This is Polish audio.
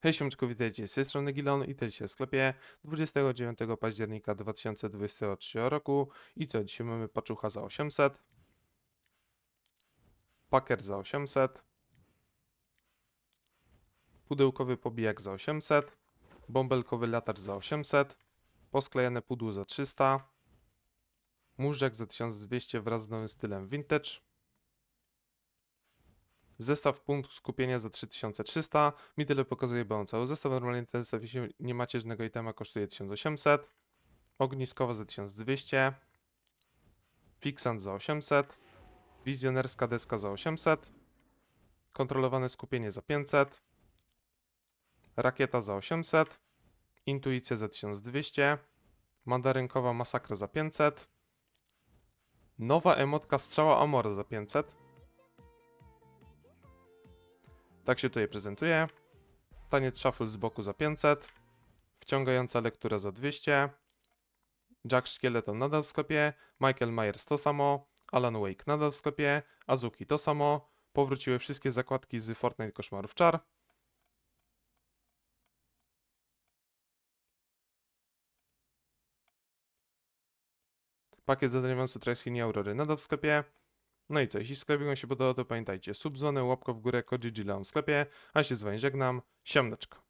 Hej siemczku, witajcie. Z tej strony Gilon i też się w sklepie 29 października 2023 roku. I co, dzisiaj mamy paczucha za 800 Packer za 800 Pudełkowy pobijak za 800 Bąbelkowy latacz za 800 Posklejane pudło za 300 Móżdżak za 1200 wraz z nowym stylem vintage Zestaw punkt skupienia za 3300. Mi tyle pokazuje, bo on cały zestaw. Normalnie ten zestaw, jeśli nie macie żadnego itema, kosztuje 1800. Ogniskowa za 1200. Fixant za 800. Wizjonerska deska za 800. Kontrolowane skupienie za 500. Rakieta za 800. Intuicja za 1200. Mandarynkowa masakra za 500. Nowa emotka strzała Amora za 500. Tak się tutaj prezentuje. Taniec shuffle z boku za 500. Wciągająca lektura za 200. Jack Szkieleton nadal w sklepie. Michael Myers to samo. Alan Wake nadal w sklepie. Azuki to samo. Powróciły wszystkie zakładki z Fortnite Koszmarów Czar. Pakiet zadaniający treści Aurory nadal w sklepie. No i co, jeśli sklepik się podobał, to pamiętajcie, subzwony, łapka w górę, kod GG w sklepie, a się z wami żegnam, siemneczko.